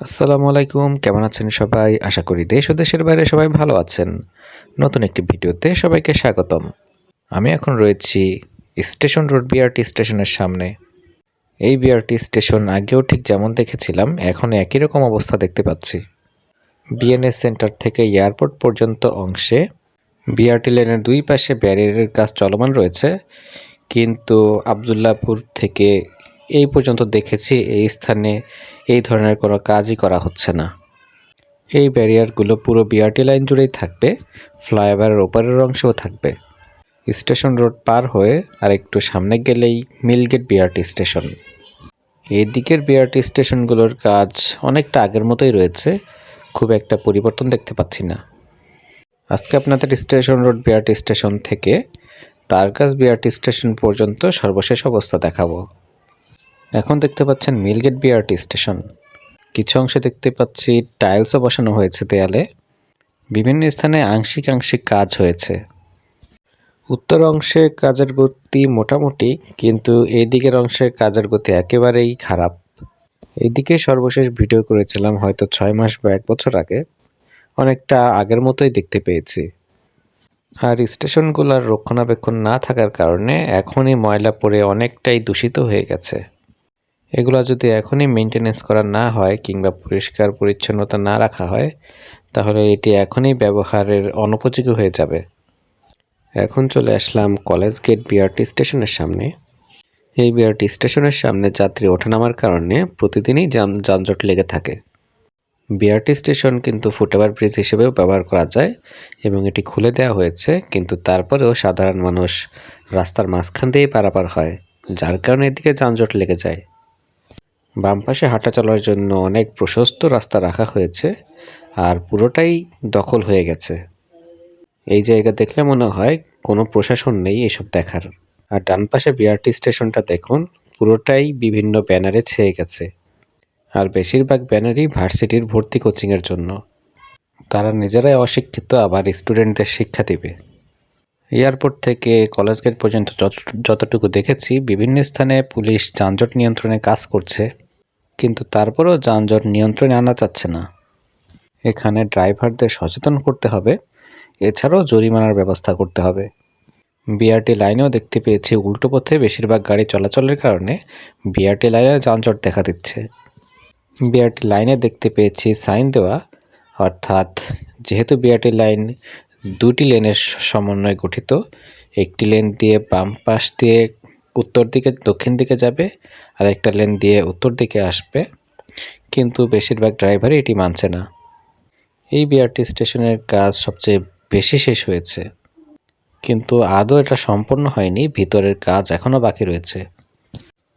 আসসালামু আলাইকুম, কেমন আছেন সবাই? আশা করি দেশ ও দেশের বাইরে সবাই ভালো আছেন। নতুন একটি ভিডিওতে সবাইকে স্বাগতম। আমি এখন রয়েছি স্টেশন রোড বিআরটি স্টেশনের সামনে। এই বিআরটি স্টেশন আগেও ঠিক যেমন দেখেছিলাম এখন একই রকম অবস্থা দেখতে পাচ্ছি। বিএনএস সেন্টার থেকে এয়ারপোর্ট পর্যন্ত অংশে বিআরটি লেনের দুই পাশে ব্যারিয়ারের কাজ চলমান রয়েছে। কিন্তু আবদুল্লাপুর থেকে এই পর্যন্ত দেখেছি এই স্থানে এই ধরনের কোনো কাজই করা হচ্ছে না। এই ব্যারিয়ারগুলো পুরো বিআরটি লাইন জুড়েই থাকবে, ফ্লাইওভারের ওপরের অংশেও থাকবে। স্টেশন রোড পার হয়ে আর একটু সামনে গেলেই মিলগেট বিআরটি স্টেশন। এই দিকের বিআরটি স্টেশনগুলোর কাজ অনেকটা আগের মতোই রয়েছে, খুব একটা পরিবর্তন দেখতে পাচ্ছি না। আজকে আপনাদের স্টেশন রোড বিআরটি স্টেশন থেকে তারকাস বিআরটি স্টেশন পর্যন্ত সর্বশেষ অবস্থা দেখাবো। এখন দেখতে পাচ্ছেন মিলগেট বিআরটি স্টেশন। কিছু অংশে দেখতে পাচ্ছি টাইলসও বসানো হয়েছে দেয়ালে। বিভিন্ন স্থানে আংশিক আংশিক কাজ হয়েছে। উত্তর অংশে কাজের গতি মোটামুটি, কিন্তু এই দিকের অংশের কাজের গতি একেবারেই খারাপ। এইদিকে সর্বশেষ ভিডিও করেছিলাম হয়তো ছয় মাস বা এক বছর আগে। অনেকটা আগের মতোই দেখতে পেয়েছি। আর স্টেশনগুলোর রক্ষণাবেক্ষণ না থাকার কারণে এখনই ময়লা পড়ে অনেকটাই দূষিত হয়ে গেছে। এগুলো যদি এখনই মেনটেনেন্স করা না হয় কিংবা পরিষ্কার পরিচ্ছন্নতা না রাখা হয়, তাহলে এটি এখনই ব্যবহারের অনুপযোগী হয়ে যাবে। এখন চলে আসলাম কলেজ গেট বিআরটি স্টেশনের সামনে। এই বিআরটি স্টেশনের সামনে যাত্রী ওঠানামার কারণে প্রতিদিনই যান যানজট লেগে থাকে। বিআরটি স্টেশন কিন্তু ফুটওভার ব্রিজ হিসেবেও ব্যবহার করা যায় এবং এটি খুলে দেওয়া হয়েছে, কিন্তু তারপরেও সাধারণ মানুষ রাস্তার মাঝখান দিয়েই পারাপার হয়, যার কারণে এদিকে যানজট লেগে যায়। বাম পাশে হাঁটা চলার জন্য অনেক প্রশস্ত রাস্তা রাখা হয়েছে আর পুরোটাই দখল হয়ে গেছে। এই জায়গা দেখলে মনে হয় কোনো প্রশাসন নেই এসব দেখার। আর ডান পাশে বিআরটি স্টেশনটা দেখুন, পুরোটাই বিভিন্ন ব্যানারে ছেয়ে গেছে। আর বেশিরভাগ ব্যানারই ভার্সিটির ভর্তি কোচিংয়ের জন্য। তারা নিজেরাই অশিক্ষিত, আবার স্টুডেন্টদের শিক্ষা দেবে। এয়ারপোর্ট থেকে কলেজ গেট পর্যন্ত যত- যতটুকু দেখেছি, বিভিন্ন স্থানে পুলিশ যানজট নিয়ন্ত্রণে কাজ করছে, কিন্তু তারপরেও যানজট নিয়ন্ত্রণে আনা যাচ্ছে না। এখানে ড্রাইভারদের সচেতন করতে হবে, এছাড়াও জরিমানার ব্যবস্থা করতে হবে। বিআরটি লাইনেও দেখতে পেয়েছি, উল্টো পথে বেশিরভাগ গাড়ি চলাচলের কারণে বিআরটি লাইনে যানজট দেখা দিচ্ছে। বিআরটি লাইনে দেখতে পেয়েছি সাইন দেওয়া, অর্থাৎ যেহেতু বিআরটি লাইন দুটি লেনের সমন্বয়ে গঠিত। একটি লেন দিয়ে বাম পাশ দিয়ে উত্তর দিকে দক্ষিণ দিকে যাবে, আর একটা লেন দিয়ে উত্তর দিকে আসবে। কিন্তু বেশিরভাগ ড্রাইভারই এটি মানছে না। এই বিআরটি স্টেশনের কাজ সবচেয়ে বেশি শেষ হয়েছে। কিন্তু আদৌ এটা সম্পূর্ণ হয়নি, ভিতরের কাজ এখনও বাকি রয়েছে।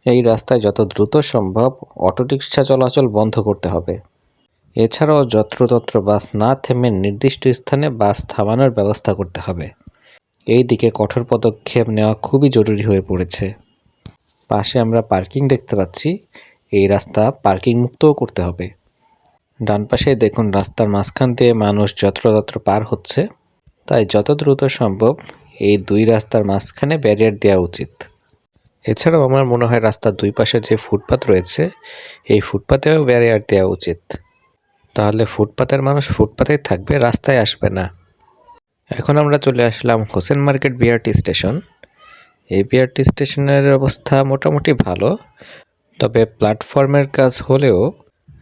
এই রাস্তায় যত দ্রুত সম্ভব অটোরিকশা চলাচল বন্ধ করতে হবে। এছাড়াও যত্রতত্র বাস না থেমে নির্দিষ্ট স্থানে বাস থামানোর ব্যবস্থা করতে হবে। এই দিকে কঠোর পদক্ষেপ নেওয়া খুবই জরুরি হয়ে পড়েছে। পাশে আমরা পার্কিং দেখতে পাচ্ছি। এই রাস্তা পার্কিং মুক্তও করতে হবে। ডান পাশে দেখুন রাস্তার মাঝখান দিয়ে মানুষ যত্রতত্র পার হচ্ছে। তাই যত দ্রুত সম্ভব এই দুই রাস্তার মাঝখানে ব্যারিয়ার দেওয়া উচিত। এছাড়াও আমার মনে হয় রাস্তার দুই পাশে যে ফুটপাত রয়েছে, এই ফুটপাতেও ব্যারিয়ার দেওয়া উচিত। তাহলে ফুটপাতের মানুষ ফুটপাতেই থাকবে, রাস্তায় আসবে না। এখন আমরা চলে আসলাম হোসেন মার্কেট বিআরটি স্টেশন। এই বিআরটি স্টেশনের অবস্থা মোটামুটি ভালো, তবে প্ল্যাটফর্মের কাজ হলেও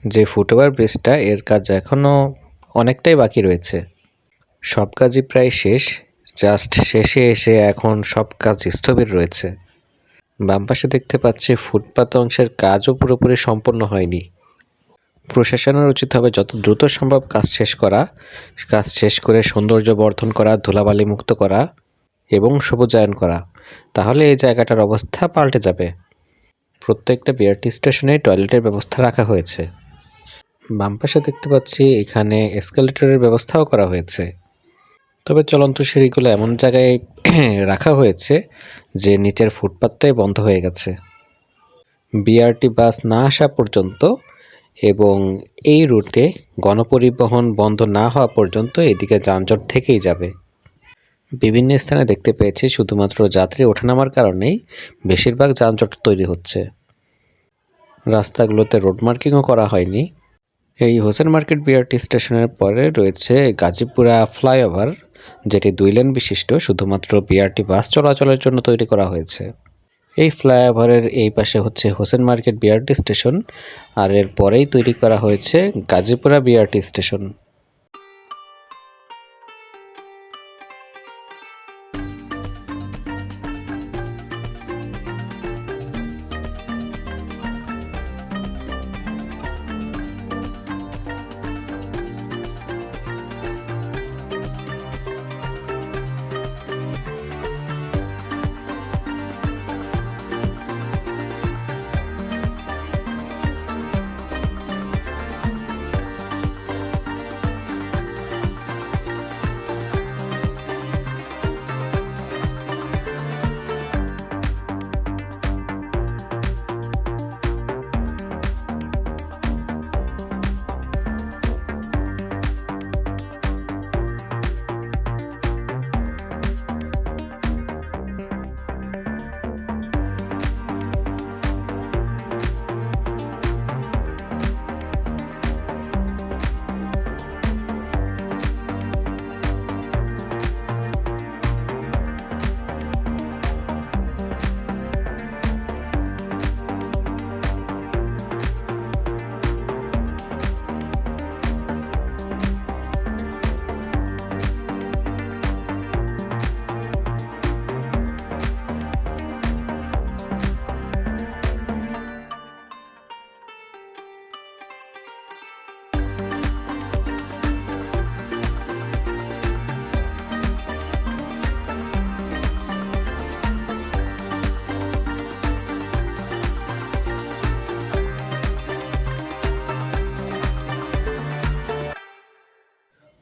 যে ফুটওভার ব্রিজটা, এর কাজ এখনও অনেকটাই বাকি রয়েছে। সব কাজই প্রায় শেষ, জাস্ট শেষে এসে এখন সব কাজ স্থবির রয়েছে। বাম পাশে দেখতে পাচ্ছি ফুটপাত অংশের কাজও পুরোপুরি সম্পন্ন হয়নি। প্রশাসনের উচিত হবে যত দ্রুত সম্ভব কাজ শেষ করা, কাজ শেষ করে সৌন্দর্য বর্ধন করা, ধুলাবালি মুক্ত করা এবং সবুজায়ন করা। তাহলে এই জায়গাটার অবস্থা পাল্টে যাবে। প্রত্যেকটা বিআরটি স্টেশনে টয়লেটের ব্যবস্থা রাখা হয়েছে। বাম পাশে দেখতে পাচ্ছি এখানে এসকালেটরের ব্যবস্থাও করা হয়েছে। তবে চলন্ত সিঁড়িগুলো এমন জায়গায় রাখা হয়েছে যে নিচের ফুটপাতটাই বন্ধ হয়ে গেছে। বিআরটি বাস না আসা পর্যন্ত এবং এই রুটে গণপরিবহন বন্ধ না হওয়া পর্যন্ত এদিকে যানজট থেকেই যাবে। বিভিন্ন স্থানে দেখতে পেয়েছি শুধুমাত্র যাত্রী ওঠানামার কারণেই বেশিরভাগ যানজট তৈরি হচ্ছে। রাস্তাগুলোতে রোড মার্কিংও করা হয়নি। এই হোসেন মার্কেট বিআরটি স্টেশনের পরে রয়েছে গাজীপুরা ফ্লাইওভার, যেটি দুই লেন বিশিষ্ট, শুধুমাত্র বিআরটি বাস চলাচলের জন্য তৈরি করা হয়েছে। এই ফ্লাইওভারের এই পাশে হচ্ছে হোসেন মার্কেট বিআরটি স্টেশন, আর এর পরেই তৈরি করা হয়েছে গাজীপুরা বিআরটি স্টেশন।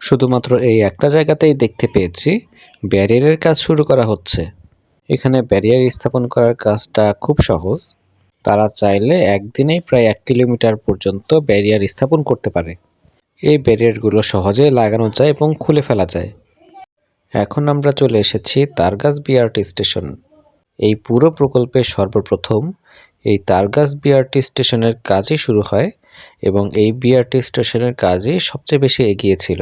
শুধুমাত্র এই একটা জায়গাতেই দেখতে পেয়েছি, ব্যারিয়ারের কাজ শুরু করা হচ্ছে। এখানে ব্যারিয়ার স্থাপন করার কাজটা খুব সহজ। তারা চাইলে একদিনেই প্রায় এক কিলোমিটার পর্যন্ত ব্যারিয়ার স্থাপন করতে পারে। এই ব্যারিয়ারগুলো সহজে লাগানো যায় এবং খুলে ফেলা যায়। এখন আমরা চলে এসেছি তারগাছ বিআরটি স্টেশন। এই পুরো প্রকল্পের সর্বপ্রথম এই তারগাছ বিআরটি স্টেশনের কাজই শুরু হয় এবং এই বিআরটি স্টেশনের কাজই সবচেয়ে বেশি এগিয়েছিল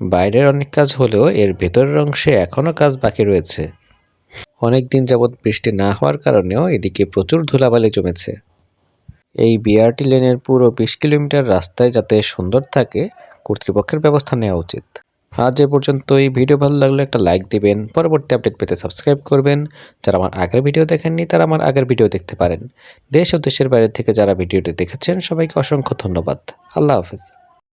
বাইরের অনেক কাজ হলেও এর ভেতরের অংশে এখনও কাজ বাকি রয়েছে। অনেক দিন যাবৎ বৃষ্টি না হওয়ার কারণেও এদিকে প্রচুর ধুলাবালি জমেছে। এই বিআরটি লেনের পুরো বিশ কিলোমিটার রাস্তায় যাতে সুন্দর থাকে, কর্তৃপক্ষের ব্যবস্থা নেওয়া উচিত। আজ এ পর্যন্ত এই ভিডিও ভালো লাগলে একটা লাইক দিবেন, পরবর্তী আপডেট পেতে সাবস্ক্রাইব করবেন। যারা আমার আগের ভিডিও দেখেননি, তারা আমার আগের ভিডিও দেখতে পারেন। দেশ ও দেশের বাইরে থেকে যারা ভিডিওটি দেখেছেন, সবাইকে অসংখ্য ধন্যবাদ। আল্লাহ হাফেজ।